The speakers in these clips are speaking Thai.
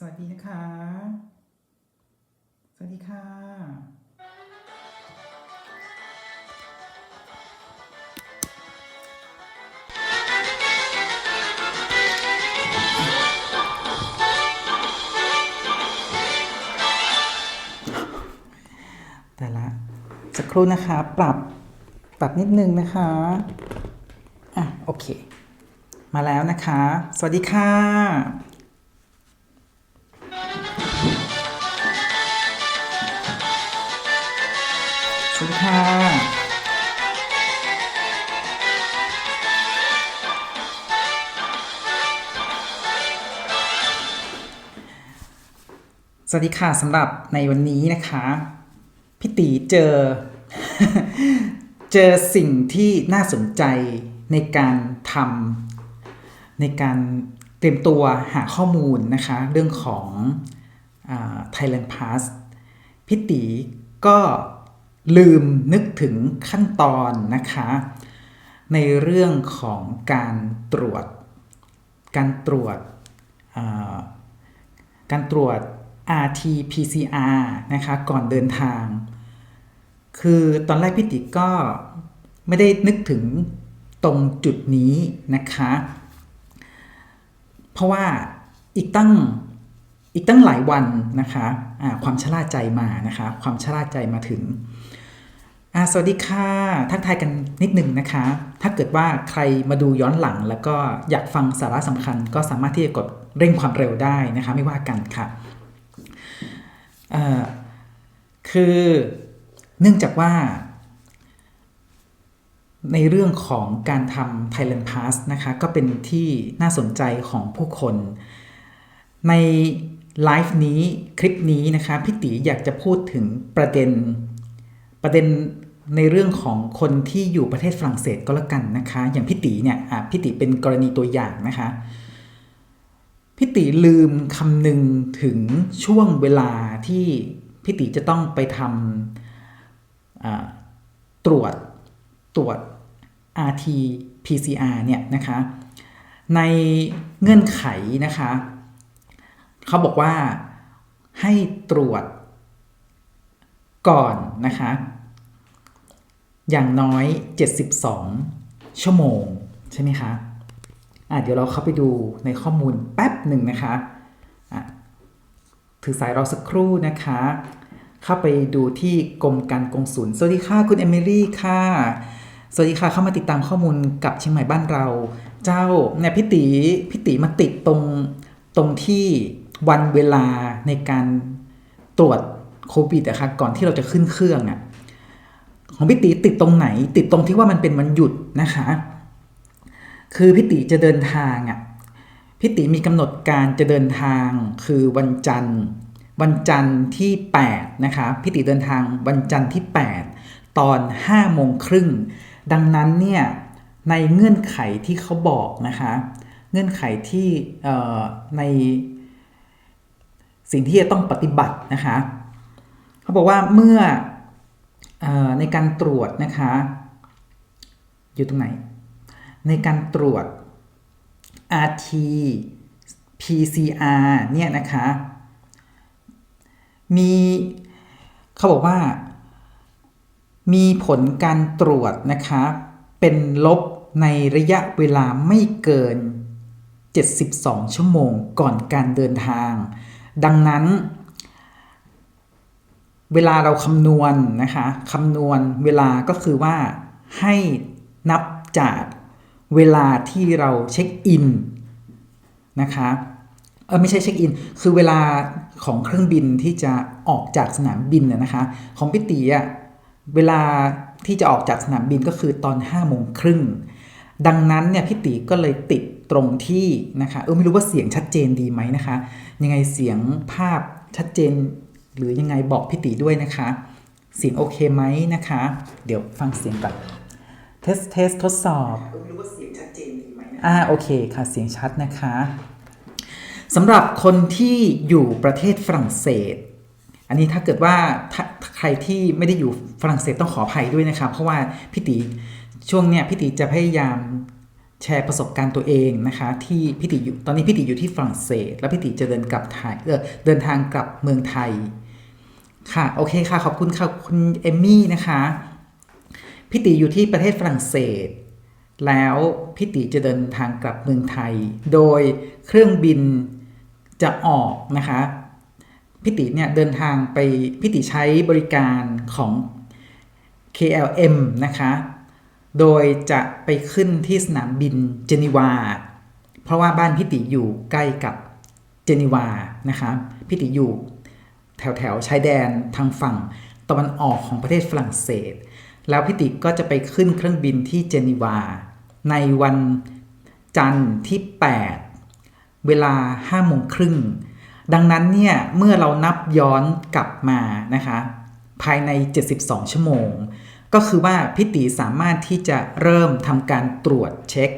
สวัสดีนะคะ สวัสดีค่ะ แต่ละสักครู่นะคะ ปรับ ปรับนิดนึงนะคะ อะ โอเค มาแล้วนะคะ สวัสดีค่ะ สวัสดีค่ะสำหรับในวันนี้นะคะพี่ตีเจอ เจอสิ่งที่น่าสนใจในการทำในการเตรียมตัวหาข้อมูลนะคะ เรื่องของอ Thailand Pass พี่ตีก็ลืมนึกถึงขั้นตอนนะคะ ในเรื่องของการตรวจ การตรวจการตรวจ RT-PCR นะคะก่อนเดินทาง คือตอนแรกพี่ติก็ไม่ได้นึกถึงตรงจุดนี้นะคะ เพราะว่าอีกตั้งอีกตั้งหลายวันนะคะะความชะล่าใจมานะคะ ความชะล่าใจมาถึงอ่าสวัสดีค่ะ ทักทายกันนิดหนึ่งนะคะ ถ้าเกิดว่าใครมาดูย้อนหลัง แล้วก็อยากฟังสาระสำคัญ ก็สามารถที่จะกดเร่งความเร็วได้นะคะ ไม่ว่ากันค่ะ คือเนื่องจากว่า ในเรื่องของการทำ Thailand Pass นะคะ ก็เป็นที่น่าสนใจของผู้คน ในไลฟ์นี้คลิปนี้นะคะพี่ตีอยากจะพูดถึงประเด็นประเด็นในเรื่องของคนที่อยู่ประเทศฝรั่งเศสก็แล้วกันนะคะ อย่างพี่ตีเนี่ยพี่ตีเป็นกรณีตัวอย่างนะคะ พี่ติลืมคำนึงถึงช่วงเวลาที่พี่ติจะต้องไปทำตรวจตรวจ RT PCR เนี่ยนะคะ ในเงื่อนไขนะคะเขาบอกว่าให้ตรวจก่อนนะคะ อย่างน้อย 72 ชั่วโมง ใช่ไหมคะ เดี๋ยวเราเข้าไปดูในข้อมูลแป๊บหนึ่งนะคะอะถือสายเราสักครู่นะคะ เข้าไปดูที่กรมการกงสุลสวัสดีค่ะคุณเอมิลี่ค่ะ สวัสดีค่ะเข้ามาติดตามข้อมูลกับเชียงใหม่บ้านเรา เจ้าเนี่ยพี่ตีพี่ตีมาติดตรงตรงที่วันเวลาในการตรวจโควิดอะคะก่อนที่เราจะขึ้นเครื่องอะของพี่ตีติดตรงไหน ติดตรงที่ว่ามันเป็นวันหยุดนะคะ คือพี่ติจะเดินทางอะพี่ติมีกำหนดการจะเดินทางคือวันจันทร์ วันจันทร์ที่8นะคะพี่ติเดินทางวันจันทร์ที่ 8 ตอน5โมงครึ่งดังนั้นเนี่ยในเงื่อนไขที่เขาบอกนะคะเงื่อนไขที่ในสิ่งที่จะต้องปฏิบัตินะคะเขาบอกว่าเมื่ออในการตรวจนะคะ อยู่ตรงไหน ในการตรวจ RT PCR เนี่ยนะคะ มีเขาบอกว่า มีผลการตรวจนะคะ เป็นลบในระยะเวลาไม่เกิน 72 ชั่วโมงก่อนการเดินทาง ดังนั้น เวลาเราคำนวณนะคะคำนวณเวลาก็คือว่าให้นับจาก เวลาที่เราเช็คอินนะคะเออไม่ใช่เช็คอิน คือเวลาของเครื่องบินที่จะออกจากสนามบินนะคะ ของพี่ตีอะเวลาที่จะออกจากสนามบินก็คือตอน5โมงครึ่ง ดังนั้นเนี่ยพี่ตีก็เลยติดตรงที่นะคะเออไม่รู้ว่าเสียงชัดเจนดีไหมนะคะ ยังไงเสียงภาพชัดเจน หรือยังไงบอกพี่ตีด้วยนะคะ เสียงโอเคไหมนะคะ เดี๋ยวฟังเสียงก่อน เทสเทสทดสอบไม่รู้ว่าเสียงชัดเจนดีไหมอ่าโอเคค่ะเสียงชัดนะคะสำหรับคนที่อยู่ประเทศฝรั่งเศส อันนี้ถ้าเกิดว่าใครที่ไม่ได้อยู่ฝรั่งเศสต้องขออภัยด้วยนะครับเพราะว่าพี่ตีช่วงเนี้ยพี่ตีจะพยายามแชร์ประสบการณ์ตัวเองนะคะที่พี่ติอยู่ตอนนี้พี่ติอยู่ที่ฝรั่งเศส แล้วพี่ติจะเดินกลับไทยเออเดินทางกลับเมืองไทย ค่ะ โอเคค่ะ ขอบคุณค่ะ คุณเอมมี่นะคะ พี่ติอยู่ที่ประเทศฝรั่งเศส แล้วพี่ติจะเดินทางกลับเมืองไทย โดยเครื่องบินจะออกนะคะพี่ติเนี่ยเดินทางไปพี่ติใช้บริการของ KLM นะคะ โดยจะไปขึ้นที่สนามบินเจนีวา เพราะว่าบ้านพี่ติอยู่ใกล้กับเจนีวานะคะพี่ติอยู่แถวแถวชายแดนทางฝั่งตะวันออกของประเทศฝรั่งเศส แล้วพี่ติก็จะไปขึ้นเครื่องบินที่เจนีวา ในวันจันทร์ที่ 8 เวลา5โมงครึ่ง ดังนั้นเนี่ย เมื่อเรานับย้อนกลับมานะคะ ภายใน 72 ชั่วโมง ก็คือว่าพิติสามารถที่จะเริ่มทำการตรวจเช็ค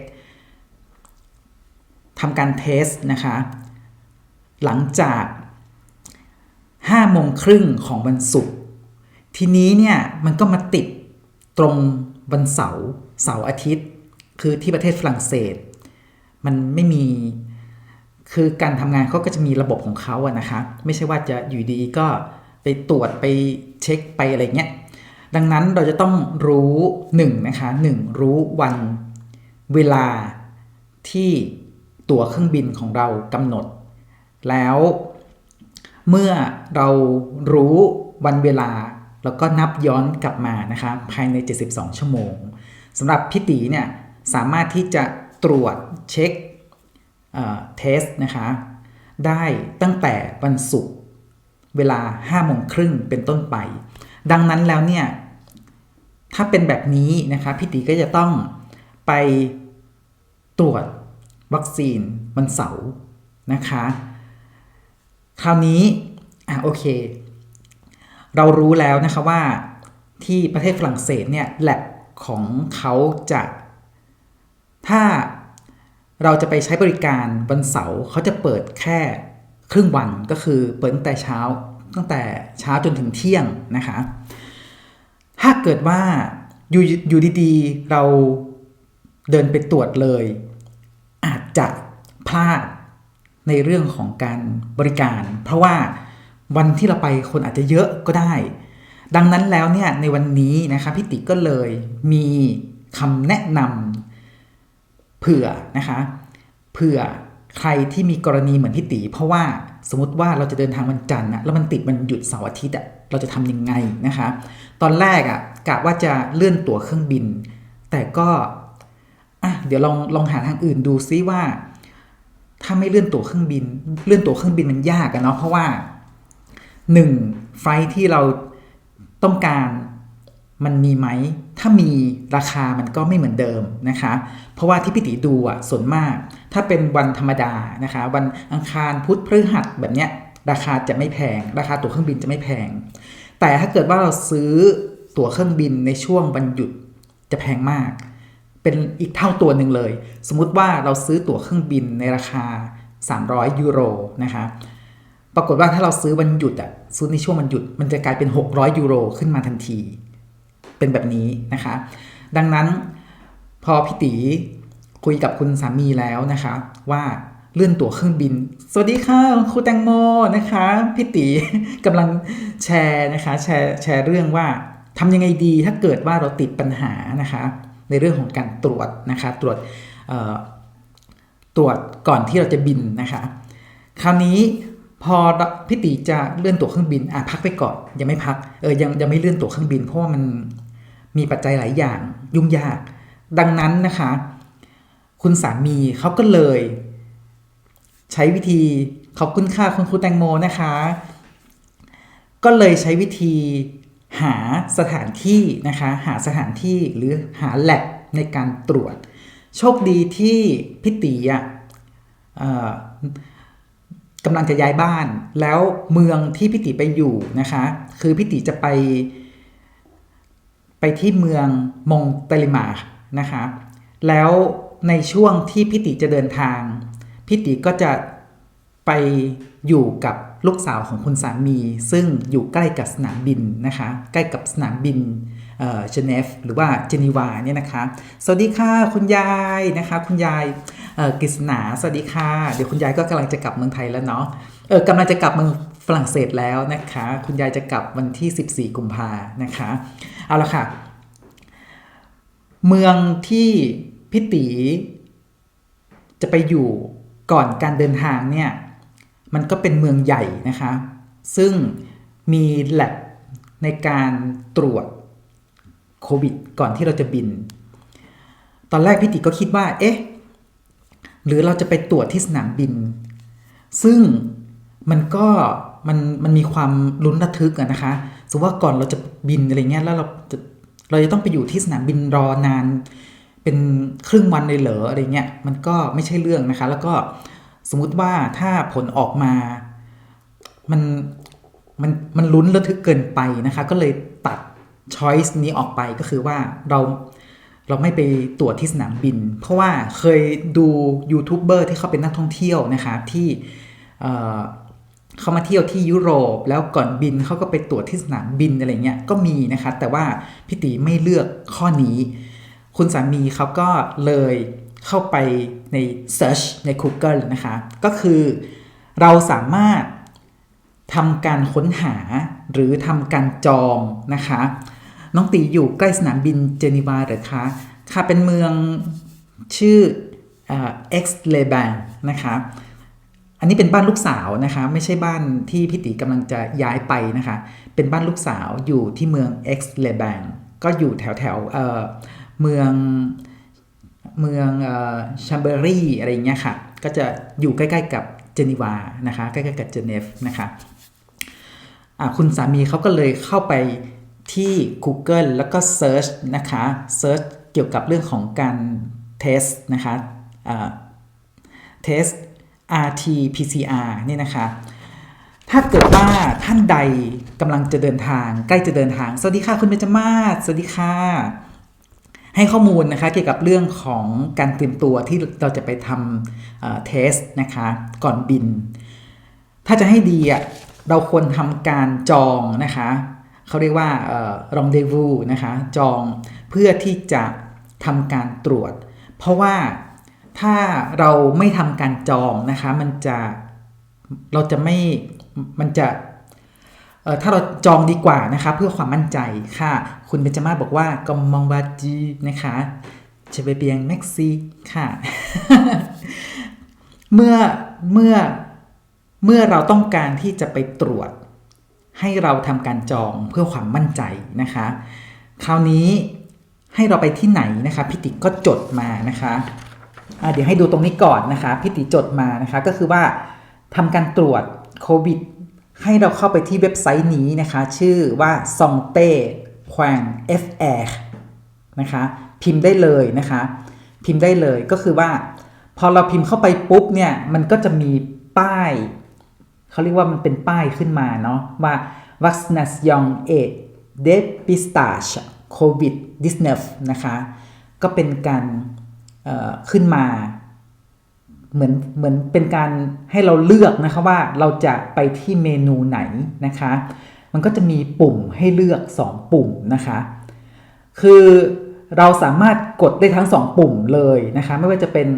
ทำการเทสนะคะ หลังจาก5โมงครึ่งของวันศุกร์ทีนี้เนี่ยมันก็มาติด ตรงวันเสาร์เสาร์อาทิตย์ คือที่ประเทศฝรั่งเศส มันไม่มีคือการทำงานเขาก็จะมีระบบของเขาอะนะคะ ไม่ใช่ว่าจะอยู่ดีก็ไปตรวจไปเช็คไปอะไรเงี้ยดังนั้นเราจะต้องรู้หนึ่งนะคะหนึ่งรู้วันเวลาที่ตั๋วเครื่องบินของเรากำหนด แล้วเมื่อเรารู้วันเวลา แล้วก็นับย้อนกลับมานะคะภายใน 72 ชั่วโมงสำหรับพี่ตีเนี่ยสามารถที่จะตรวจเช็คเทสนะคะได้ตั้งแต่วันศุกร์เวลา5โมงครึ่งเป็นต้นไป ดังนั้นแล้วเนี่ยถ้าเป็นแบบนี้นะคะพี่ตีก็จะต้องไปตรวจวัคซีนวันเสาร์นะคะ คราวนี้อะโอเค เรารู้แล้วนะคะว่าที่ประเทศฝรั่งเศสเนี่ยแลบของเขาจะ ถ้าเราจะไปใช้บริการวันเสาร์เขาจะเปิดแค่ครึ่งวันก็คือเปิดตั้งแต่เช้าตั้งแต่เช้าจนถึงเที่ยงนะคะ ถ้าเกิดว่าอยู่อยู่ดีๆ เราเดินไปตรวจเลย อาจจะพลาดในเรื่องของการบริการ เพราะว่า วันที่เราไปคนอาจจะเยอะก็ได้ ดังนั้นแล้วเนี่ยในวันนี้นะคะพี่ติก็เลยมีคำแนะนำเผื่อนะคะเผื่อใครที่มีกรณีเหมือนพี่ติเพราะว่าสมมติว่าเราจะเดินทางวันจันทร์นะแล้วมันติดมันหยุดเสาร์อาทิตย์อะเราจะทำยังไงนะคะ ตอนแรกอะกะว่าจะเลื่อนตั๋วเครื่องบิน แต่ก็อะเดี๋ยวลองลองหาทางอื่นดูซิว่า ถ้าไม่เลื่อนตั๋วเครื่องบิน เลื่อนตั๋วเครื่องบินมันยากอะเนาะเพราะว่า หนึ่งไฟที่เราต้องการมันมีไหม ถ้ามีราคามันก็ไม่เหมือนเดิมนะคะ เพราะว่าที่พี่ติดูอะส่วนมาก ถ้าเป็นวันธรรมดานะคะ วันอังคารพุธพฤหัสแบบเนี้ยราคาจะไม่แพง ราคาตั๋วเครื่องบินจะไม่แพง แต่ถ้าเกิดว่าเราซื้อตั๋วเครื่องบินในช่วงวันหยุดจะแพงมาก เป็นอีกเท่าตัวหนึ่งเลย สมมุติว่าเราซื้อตั๋วเครื่องบินในราคา 300 ยูโรนะคะ ปรากฏว่าถ้าเราซื้อวันหยุดอะซื้อในช่วงวันหยุด มันจะกลายเป็น 600 ยูโรขึ้นมาทันที เป็นแบบนี้นะคะ ดังนั้นพอพี่ตีคุยกับคุณสามีแล้วนะคะ ว่าเลื่อนตั๋วเครื่องบิน สวัสดีค่ะครูแตงโมนะคะพี่ตีกำลังแชร์นะคะแชร์แชร์เรื่องว่าทำยังไงดีถ้าเกิดว่าเราติดปัญหานะคะ ในเรื่องของการตรวจนะคะ ตรวจเอ่อตรวจก่อนที่เราจะบินนะคะ คราวนี้ พอพี่ตีจะเลื่อนตั๋วเครื่องบินอะพักไปก่อนยังไม่พักเออยังยังไม่เลื่อนตั๋วเครื่องบิน เพราะว่ามันมีปัจจัยหลายอย่างยุ่งยาก ดังนั้นนะคะ คุณสามีเขาก็เลย ใช้วิธีขอบคุณค่าคุณครูแตงโมนะคะ ก็เลยใช้วิธีหาสถานที่นะคะ หาสถานที่หรือหาแลบในการตรวจ โชคดีที่พี่ตีอะ กำลังจะย้ายบ้าน แล้วเมืองที่พี่ติไปอยู่นะคะ คือพี่ติจะไป ไปที่เมืองมงเตลิมานะคะ แล้วในช่วงที่พี่ติจะเดินทางพี่ติก็จะไปอยู่กับลูกสาวของคุณสามี ซึ่งอยู่ใกล้กับสนามบินนะคะ ใกล้กับสนามบิน เออเจเนฟหรือว่าเจนีวาเนี่ยนะคะสวัสดีค่ะคุณยายนะคะ คุณยายกฤษณาสวัสดีค่ะ เดี๋ยวคุณยายก็กำลังจะกลับเมืองไทยแล้วเนาะเออกำลังจะกลับเมืองฝรั่งเศสแล้วนะคะ คุณยายจะกลับวันที่ 14 กุมภานะคะเอาละค่ะ เมืองที่พี่ตีจะไปอยู่ก่อนการเดินทางเนี่ยมันก็เป็นเมืองใหญ่นะคะ ซึ่งมีแลบในการตรวจ โควิด ก่อนที่เราจะบิน ตอนแรกพี่ติก็คิดว่า เอ๊ะ หรือเราจะไปตรวจที่สนามบิน ซึ่งมันก็มันมันมีความลุ้นระทึกอะนะคะ สมมติว่าก่อนเราจะบินอะไรเงี้ย แล้วเราจะเราจะต้องไปอยู่ที่สนามบินรอนาน เป็นครึ่งวันเลยเหรออะไรเงี้ย มันก็ไม่ใช่เรื่องนะคะ แล้วก็สมมุติว่าถ้าผลออกมา มันมันมันลุ้นระทึกเกินไปนะคะ ก็เลย ช้อยส์นี้ออกไปก็คือว่าเราเราไม่ไปตรวจที่สนามบิน เพราะว่าเคยดูยูทูบเบอร์ที่เขาเป็นนักท่องเที่ยวนะคะที่เอ่อเขามาเที่ยวที่ยุโรป แล้วก่อนบินเขาก็ไปตรวจที่สนามบินอะไรเงี้ยก็มีนะคะแต่ว่าพี่ตีไม่เลือกข้อนี้ คุณสามีเขาก็เลยเข้าไปใน Search ใน Google นะคะ ก็คือเราสามารถทำการค้นหาหรือทำการจองนะคะ น้องตีอยู่ใกล้สนามบินเจนีวาหรือคะ ค่ะเป็นเมืองชื่อเอ็กซ์เลแบงนะคะอันนี้เป็นบ้านลูกสาวนะคะไม่ใช่บ้านที่พี่ตีกำลังจะย้ายไปนะคะเป็นบ้านลูกสาวอยู่ที่เมือง X l e b a n ก็อยู่แถวแถวเเมืองเมืองชัมเบอรี่อะไรอย่างเงี้ยค่ะก็จะอยู่ใกล้ๆกับเจนีวานะคะใกล้ๆกับเจเนฟนะคะะคุณสามีเขาก็เลยเข้าไป ที่ Google แล้วก็ Search นะคะ Search เกี่ยวกับเรื่องของการเทสนะคะอ่าเทส RT PCR นี่นะคะ ถ้าเกิดว่าท่านใดกำลังจะเดินทาง ใกล้จะเดินทาง สวัสดีค่ะคุณเบญจมาศสวัสดีค่ะ ให้ข้อมูลนะคะเกี่ยวกับเรื่องของการเตรียมตัวที่เราจะไปทำเอ่อเทสนะคะ ก่อนบิน ถ้าจะให้ดีอะเราควรทำการจองนะคะ เขาเรียกว่าเอ่อ rendezvous นะคะจองเพื่อที่จะทำการตรวจ เพราะว่าถ้าเราไม่ทำการจองนะคะมันจะเราจะไม่มันจะถ้าเราจองดีกว่านะคะเพื่อความมั่นใจค่ะ คุณเบญจมาศบอกว่ากมมองบาจีนะคะเชเบเบียงแม็กซี่ค่ะ เมื่อเมื่อเมื่อเราต้องการที่จะไปตรวจ ให้เราทำการจองเพื่อความมั่นใจนะคะ คราวนี้ให้เราไปที่ไหนนะคะพิติก็จดมานะคะะเดี๋ยวให้ดูตรงนี้ก่อนนะคะพิติจดมานะคะก็คือว่าทำการตรวจโควิดให้เราเข้าไปที่เว็บไซต์นี้นะคะ ชื่อว่า s o n t e p o i n fr นะคะพิมพ์ได้เลยนะคะ พิมพ์ได้เลยก็คือว่า พอเราพิมพ์เข้าไปปุ๊บเนี่ยมันก็จะมีป้าย เขาเรียกว่ามันเป็นป้ายขึ้นมาเนาะว่า vaccination et dépistage covid 19นะคะ ก็เป็นการขึ้นมา เหมือนเหมือนเป็นการให้เราเลือกนะคะว่าเราจะไปที่เมนูไหนนะคะ มันก็จะมีปุ่มให้เลือก 2 ปุ่มนะคะ คือเราสามารถกดได้ทั้ง 2 ปุ่มเลยนะคะ ไม่ว่าจะเป็น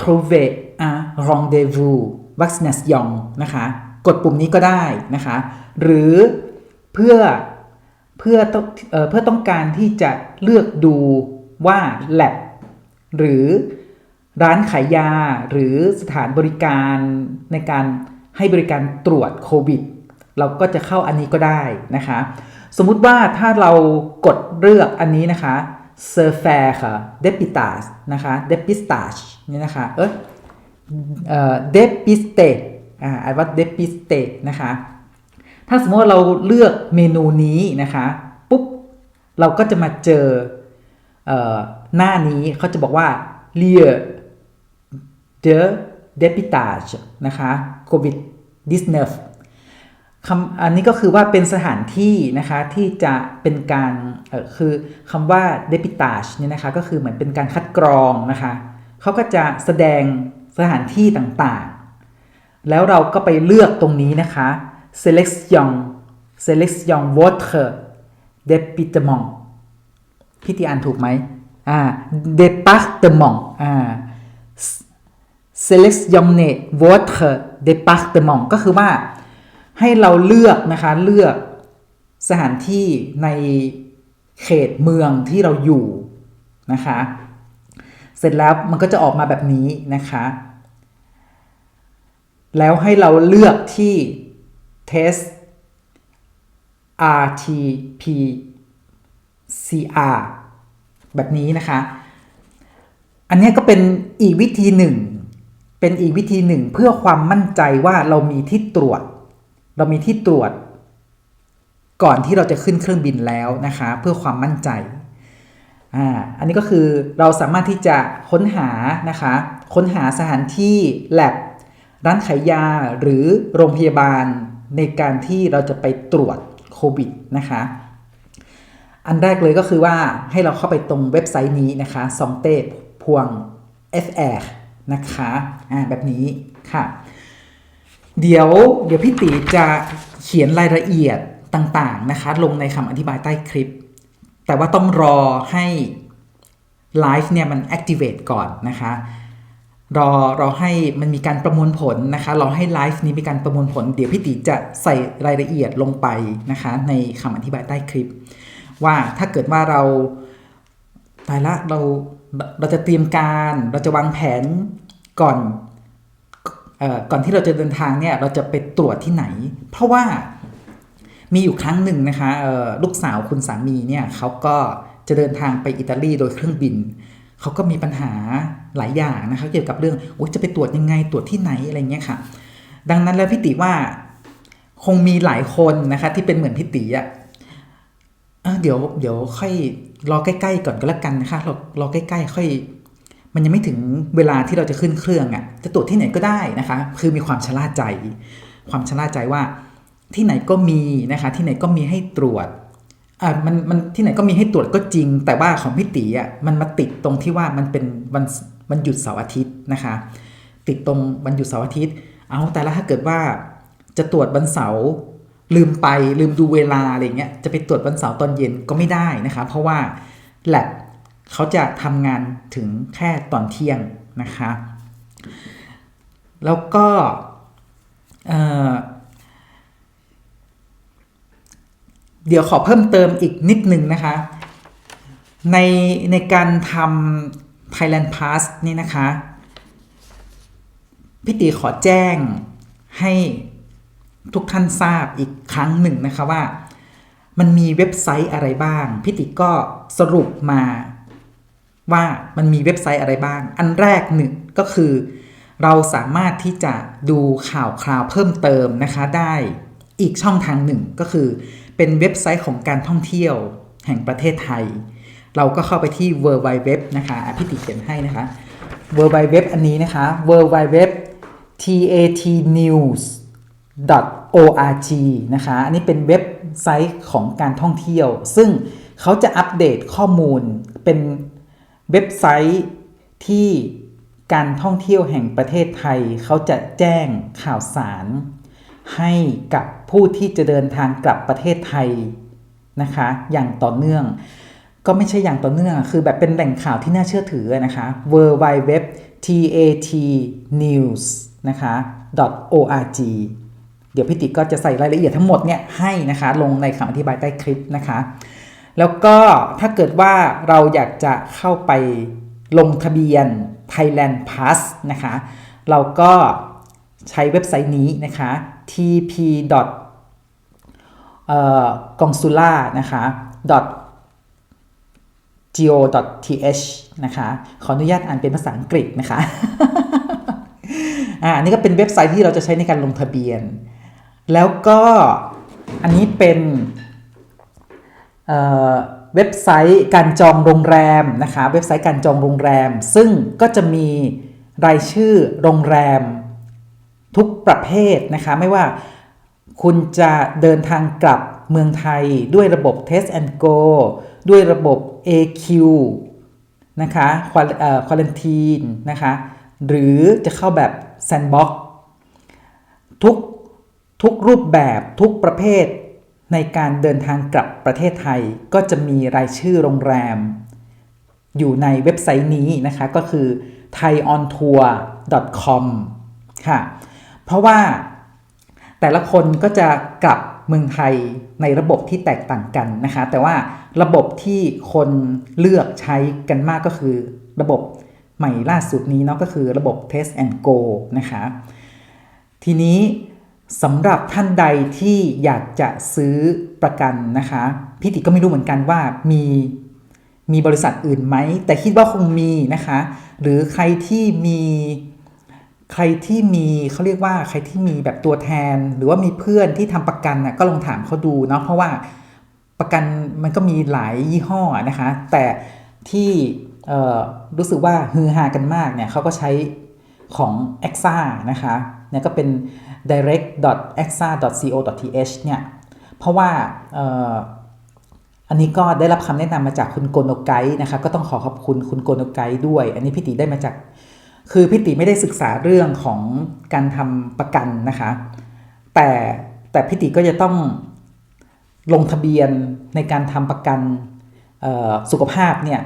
trouver un rendez-vous vaccination นะคะ กดปุ่มนี้ก็ได้นะคะ หรือเพื่อเพื่อเออเพื่อต้องการที่จะเลือกดูว่า lab หรือร้านขายยาหรือสถานบริการในการให้บริการตรวจโควิด เราก็จะเข้าอันนี้ก็ได้นะคะ สมมุติว่าถ้าเรากดเลือกอันนี้นะคะ s e r f a r ค่ะ depitage นะคะ depistage นี่นะคะ เออเอ่อ depiste อ่าอ่านว่า depiste นะคะ ถ้าสมมติว่าเราเลือกเมนูนี้นะคะปุ๊บเราก็จะมาเจอเอ่อหน้านี้เขาจะบอกว่า lieu de dépistage นะคะ covid 19คำอันนี้ก็คือว่าเป็นสถานที่นะคะที่จะเป็นการเออคือคำว่า dépistage เนี่ยนะคะก็คือเหมือนเป็นการคัดกรองนะคะเขาก็จะแสดงสถานที่ต่างๆ แล้วเราก็ไปเลือกตรงนี้นะคะ selection selection votre département พี่ตีอ่านถูกไหมอ่า département อ่า sélectionner votre département ก็คือว่าให้เราเลือกนะคะ เลือกสถานที่ในเขตเมืองที่เราอยู่นะคะ เสร็จแล้วมันก็จะออกมาแบบนี้นะคะ แล้วให้เราเลือกที่ test RTP CR แบบนี้นะคะ อันนี้ก็เป็นอีกวิธีหนึ่ง เป็นอีกวิธีหนึ่งเพื่อความมั่นใจว่าเรามีที่ตรวจ เรามีที่ตรวจ ก่อนที่เราจะขึ้นเครื่องบินแล้วนะคะ เพื่อความมั่นใจ อ่า อันนี้ก็คือเราสามารถที่จะค้นหานะคะ ค้นหาสถานที่ lab ร้านขายยาหรือโรงพยาบาลในการที่เราจะไปตรวจโควิดนะคะอันแรกเลยก็คือว่าให้เราเข้าไปตรงเว็บไซต์นี้นะคะซองเต้พวง fr นะคะอ่าแบบนี้ค่ะเดี๋ยวเดี๋ยวพี่ตีจะเขียนรายละเอียดต่างๆนะคะ ลงในคำอธิบายใต้คลิป แต่ว่าต้องรอให้ไลฟ์เนี่ยมัน activate ก่อนนะคะ รอรอให้มันมีการประมวลผลนะคะรอให้ไลฟ์นี้มีการประมวลผล เดี๋ยวพี่ติจะใส่รายละเอียดลงไปนะคะ ในคำอธิบายใต้คลิป ว่าถ้าเกิดว่าเราตายละเราเราจะเตรียมการเราจะวางแผนก่อนออก่อนที่เราจะเดินทางเนี่ยเราจะไปตรวจที่ไหน เพราะว่ามีอยู่ครั้งหนึ่งนะคะลูกสาวคุณสามีเนี่ยเขาก็จะเดินทางไปอิตาลีโดยเครื่องบิน เขาก็มีปัญหาหลายอย่างนะคะเกี่ยวกับเรื่องโอ้จะไปตรวจยังไงตรวจที่ไหนอะไรเงี้ยค่ะ ดังนั้นแล้วพี่ติว่าคงมีหลายคนนะคะ ที่เป็นเหมือนพี่ติอะเอะเดี๋ยวเดี๋ยวค่อยรอใกล้ๆก่อนก็แล้วกันนะคะรอรอใกล้ๆค่อย มันยังไม่ถึงเวลาที่เราจะขึ้นเครื่องอะ่ะจะตรวจที่ไหนก็ได้นะคะ คือมีความชะล่าใจ ความชะล่าใจว่าที่ไหนก็มีนะคะ ที่ไหนก็มีให้ตรวจ อ่ามันมันที่ไหนก็มีให้ตรวจก็จริง แต่ว่าของพี่ตีอะมันมาติดตรงที่ว่ามันเป็นวันวันหยุดเสาร์อาทิตย์นะคะ ติดตรงวันหยุดเสาร์อาทิตย์ เอาแต่ละถ้าเกิดว่าจะตรวจวันเสาร์ลืมไปลืมดูเวลาอะไรเงี้ยจะไปตรวจวันเสาร์ตอนเย็นก็ไม่ได้นะคะ เพราะว่าแลบเขาจะทำงานถึงแค่ตอนเที่ยงนะคะ แล้วก็ เดี๋ยวขอเพิ่มเติมอีกนิดนึงนะคะ ในในการทำ Thailand Pass นี่นะคะพี่ตีขอแจ้งให้ทุกท่านทราบอีกครั้งหนึ่งนะคะว่า มันมีเว็บไซต์อะไรบ้างพี่ติก็สรุปมาว่ามันมีเว็บไซต์อะไรบ้าง อันแรกหนึ่งก็คือ เราสามารถที่จะดูข่าวคราวเพิ่มเติมนะคะได้อีกช่องทางหนึ่งก็คือ เป็นเว็บไซต์ของการท่องเที่ยวแห่งประเทศไทย เราก็เข้าไปที่ w w w นะคะอะพี่ติเขียนให้นะคะ w w w อันนี้นะคะ w w w tatnews org นะคะ อันนี้เป็นเว็บไซต์ของการท่องเที่ยว ซึ่งเขาจะอัปเดตข้อมูลเป็นเว็บไซต์ที่การท่องเที่ยวแห่งประเทศไทย เขาจะแจ้งข่าวสาร ให้กับผู้ที่จะเดินทางกลับประเทศไทยนะคะ อย่างต่อเนื่อง ก็ไม่ใช่อย่างต่อเนื่องคือแบบเป็นแหล่งข่าวที่น่าเชื่อถือนะคะ w w w tatnews นะคะ org เดี๋ยวพี่ติกก็จะใส่รายละเอียดทั้งหมดเนี่ยให้นะคะ ลงในคำอธิบายใต้คลิปนะคะ แล้วก็ถ้าเกิดว่าเราอยากจะเข้าไปลงทะเบียน Thailand Pass นะคะ เราก็ใช้เว็บไซต์นี้นะคะ tp consular นะคะ go.th นะคะ ขออนุญาตอ่านเป็นภาษาอังกฤษนะคะ อ่าอันนี้ก็เป็นเว็บไซต์ที่เราจะใช้ในการลงทะเบียน แล้วก็อันนี้เป็นเเว็บไซต์การจองโรงแรมนะคะ เว็บไซต์การจองโรงแรม ซึ่งก็จะมีรายชื่อโรงแรม ทุกประเภทนะคะไม่ว่าคุณจะเดินทางกลับเมืองไทยด้วยระบบ Test and Go ด้วยระบบ AQ นะคะควอลันทีนนะคะหรือจะเข้าแบบ Sandbox ทุกทุกรูปแบบทุกประเภทในการเดินทางกลับประเทศไทยก็จะมีรายชื่อโรงแรม อยู่ในเว็บไซต์นี้นะคะ ก็คือ thaiոնtour.com ค่ะ เพราะว่าแต่ละคนก็จะกลับเมืองไทยในระบบที่แตกต่างกันนะคะ แต่ว่าระบบที่คนเลือกใช้กันมากก็คือ ระบบใหม่ล่าสุดนี้เนาะก็คือระบบ Test and Go นะคะ ทีนี้สำหรับท่านใดที่อยากจะซื้อประกันนะคะพี่ติก็ไม่รู้เหมือนกันว่ามีมีบริษัทอื่นไหม แต่คิดว่าคงมีนะคะ หรือใครที่มี ใครที่มีเขาเรียกว่าใครที่มีแบบตัวแทน หรือว่ามีเพื่อนที่ทำประกันนะก็ลองถามเขาดูเนาะเพราะว่าประกันมันก็มีหลายยี่ห้อนะคะ แต่ที่รู้สึกว่าฮือฮากันมากเนี่ยเขาก็ใช้ของ a x a นะคะเนี่ยก็เป็น direct.axa.co.th เนี่ยเพราะว่าอันนี้ก็ได้รับคำแนะนำมาจากคุณโกโนไกด์นะคะก็ต้องขอขอบคุณคุณโกโนไกด์ด้วย อันนี้พี่ติได้มาจาก คือพี่ติไม่ได้ศึกษาเรื่องของการทำประกันนะคะ แต่แต่พี่ติก็จะต้องลงทะเบียนในการทำประกันสุขภาพเนี่ย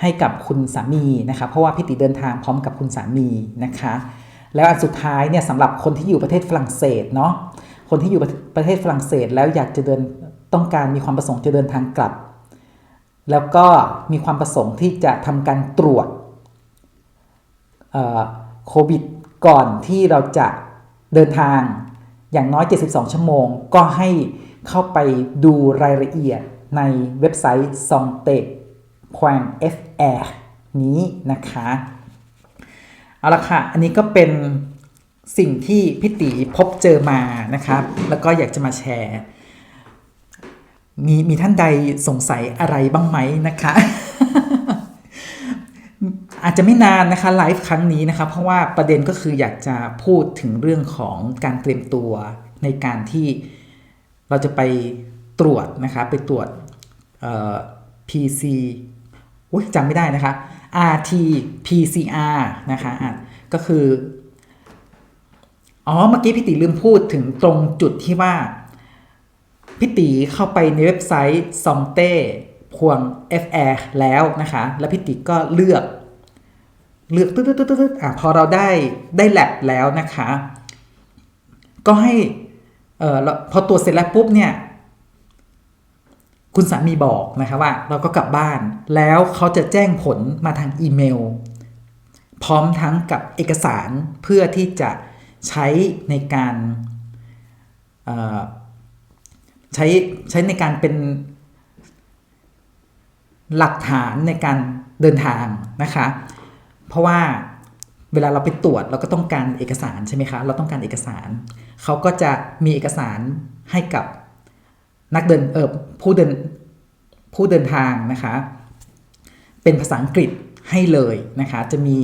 ให้กับคุณสามีนะคะเพราะว่าพี่ติเดินทางพร้อมกับคุณสามีนะคะ แล้วอันสุดท้ายเนี่ยสำหรับคนที่อยู่ประเทศฝรั่งเศสเนาะคนที่อยู่ประเทศฝรั่งเศสแล้วอยากจะเดินต้องการมีความประสงค์จะเดินทางกลับ แล้วก็มีความประสงค์ที่จะทำการตรวจ โควิดก่อนที่เราจะเดินทางอย่างน้อย 72 ชั่วโมง ก็ให้เข้าไปดูรายละเอียดในเว็บไซต์ซองเตควง FR นี้นะคะ เอาละค่ะ อันนี้ก็เป็นสิ่งที่พี่ตีพบเจอมานะครับ แล้วก็อยากจะมาแชร์ มีมีท่านใดสงสัยอะไรบ้างไหมนะคะ อาจจะไม่นานนะคะไลฟ์ครั้งนี้นะคะเพราะว่าประเด็นก็คืออยากจะพูดถึงเรื่องของการเตรียมตัวในการที่เราจะไปตรวจนะคะไปตรวจ PC อุ้ยจำไม่ได้นะคะ RT PCR นะคะะก็คืออ๋อเมื่อกี้พี่ติลืมพูดถึงตรงจุดที่ว่าพี่ติเข้าไปในเว็บไซต์ซองเต้พวง FR แล้วนะคะ แล้วพี่ติก็เลือก เลือกตึ๊ดตึ๊ดตึ๊ดอะพอเราได้ได้แลบแล้วนะคะ ก็ให้เอ่อพอตรวจเสร็จแล้วปุ๊บเนี่ย คุณสามีบอกนะคะว่า เราก็กลับบ้าน แล้วเขาจะแจ้งผลมาทางอีเมล พร้อมทั้งกับเอกสารเพื่อที่จะใช้ในการใช้ใช้ในการเป็นหลักฐานในการเดินทางนะคะ เพราะว่าเวลาเราไปตรวจเราก็ต้องการเอกสารใช่ไหมคะ เราต้องการเอกสาร เขาก็จะมีเอกสารให้กับนักเดินเออผู้เดินผู้เดินทางนะคะ เป็นภาษาอังกฤษให้เลยนะคะ จะมี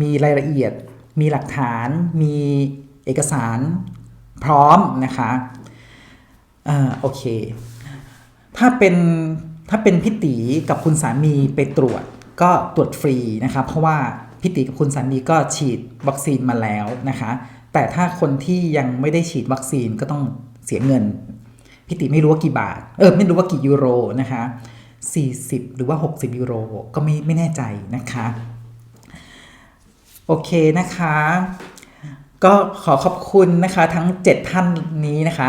มีรายละเอียด มีหลักฐาน มีเอกสารพร้อมนะคะอ่าโอเค ถ้าเป็นถ้าเป็นพิตีกับคุณสามีไปตรวจ ก็ตรวจฟรีนะคะเพราะว่าพิตีกับคุณสามีก็ฉีดวัคซีนมาแล้วนะคะ แต่ถ้าคนที่ยังไม่ได้ฉีดวัคซีนก็ต้องเสียเงินพี่ติไม่รู้ว่ากี่บาท เออไม่รู้ว่ากี่ยูโรนะคะ 40 หรือว่า 60 ยูโรก็ไม่ไม่แน่ใจนะคะ โอเคนะคะ ก็ขอขอบคุณนะคะทั้ง 7 ท่านนี้นะคะ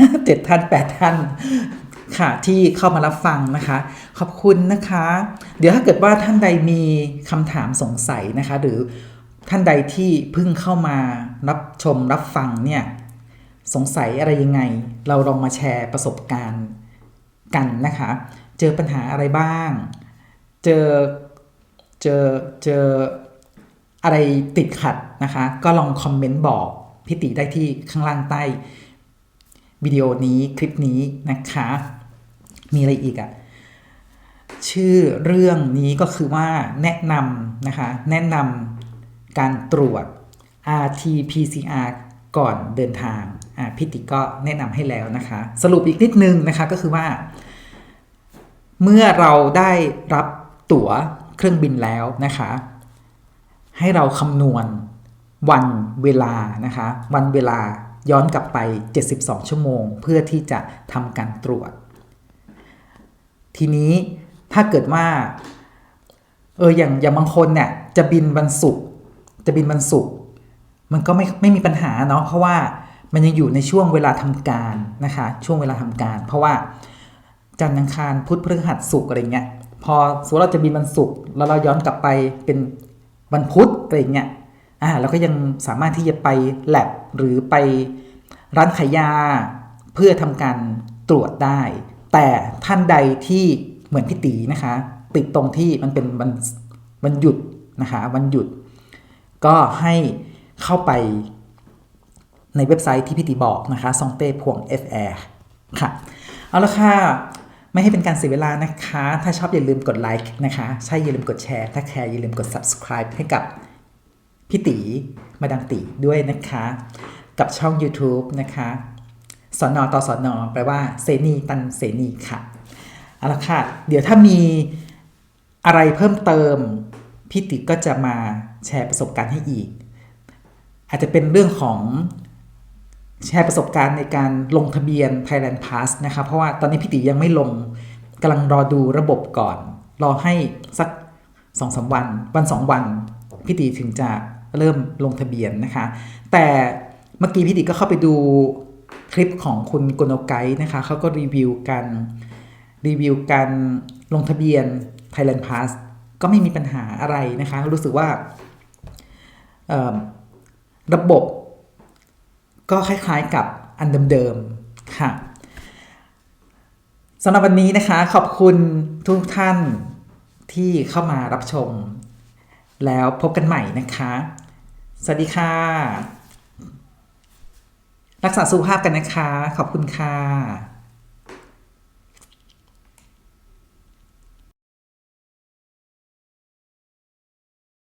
7 ท่าน 8 ท่าน ค่ะ ที่เข้ามารับฟังนะคะ ขอบคุณนะคะ เดี๋ยวถ้าเกิดว่าท่านใดมีคำถามสงสัยนะคะ หรือท่านใดที่เพิ่งเข้ามารับชมรับฟังเนี่ยสงสัยอะไรยังไง เราลองมาแชร์ประสบการณ์กันนะคะ เจอปัญหาอะไรบ้าง เจอเจอเจออะไรติดขัดนะคะ ก็ลองคอมเมนต์บอกพิติได้ที่ข้างล่างใต้วิดีโอนี้คลิปนี้นะคะ มีอะไรอีกอะ่ะชื่อเรื่องนี้ก็คือว่าแนะนำนะคะ แนะนำการตรวจ RT-PCR ก่อนเดินทางพิติก็แนะนำให้แล้วนะคะ สรุปอีกนิดนึงนะคะก็คือว่า เมื่อเราได้รับตั๋วเครื่องบินแล้วนะคะ ให้เราคำนวณวันเวลานะคะ วันเวลาย้อนกลับไป 72 ชั่วโมง เพื่อที่จะทำการตรวจ ทีนี้ถ้าเกิดว่า เอออย่างอย่างบางคนเนี่ยจะบินวันศุกร์จะบินวันศุกร์มันก็ไม่ไม่มีปัญหาเนาะเพราะว่ามันยังอยู่ในช่วงเวลาทำการนะคะ ช่วงเวลาทำการ เพราะว่าจันทร์อังคารพุธพฤหัสศุกร์อะไรเงี้ยพอสมมติเราจะบินวันศุกร์แล้วเราย้อนกลับไปเป็นวันพุธอะไรเงี้ยอ่าเราก็ยังสามารถที่จะไปแลบหรือไปร้านขายยา เพื่อทำการตรวจได้ แต่ท่านใดที่เหมือนพี่ตีนะคะ ติดตรงที่มันเป็นวันวันหยุดนะคะวันหยุด ก็ให้เข้าไปในเว็บไซต์ที่พี่ติบอกนะคะซองเต้พวง FR ค่ะ เอาละค่ะ ไม่ให้เป็นการเสียเวลานะคะ ถ้าชอบอย่าลืมกดไลค์นะคะ ใช่อย่าลืมกดแชร์ ถ้าแคร์อย่าลืมกด subscribe ให้กับพี่ตีมาดังตีด้วยนะคะ กับช่อง YouTube นะคะ สอนอต่อสอนอแปลว่าเซนีตันเซนีค่ะเอาละค่ะ เดี๋ยวถ้ามีอะไรเพิ่มเติมพี่ติก็จะมาแชร์ประสบการณ์ให้อีก อาจจะเป็นเรื่องของแชร์ประสบการณ์ในการลงทะเบียน Thailand Pass นะคะเพราะว่าตอนนี้พี่ติยังไม่ลงกำลังรอดูระบบก่อน รอให้สักสองสาวัน วันสองวัน พี่ติถึงจะเริ่มลงทะเบียนนะคะ แต่เมื่อกี้พี่ติก็เข้าไปดู คลิปของคุณกโนไกด์นะคะเขาก็รีวิวกันรีวิวการลงทะเบียน Thailand Pass ก็ไม่มีปัญหาอะไรนะคะ รู้สึกว่าระบบ ก็คล้ายๆกับอันเดิมๆค่ะสำหรับวันนี้นะคะ ขอบคุณทุกท่านที่เข้ามารับชม แล้วพบกันใหม่นะคะ สวัสดีค่ะ รักษาสุขภาพกันนะคะ ขอบคุณค่ะ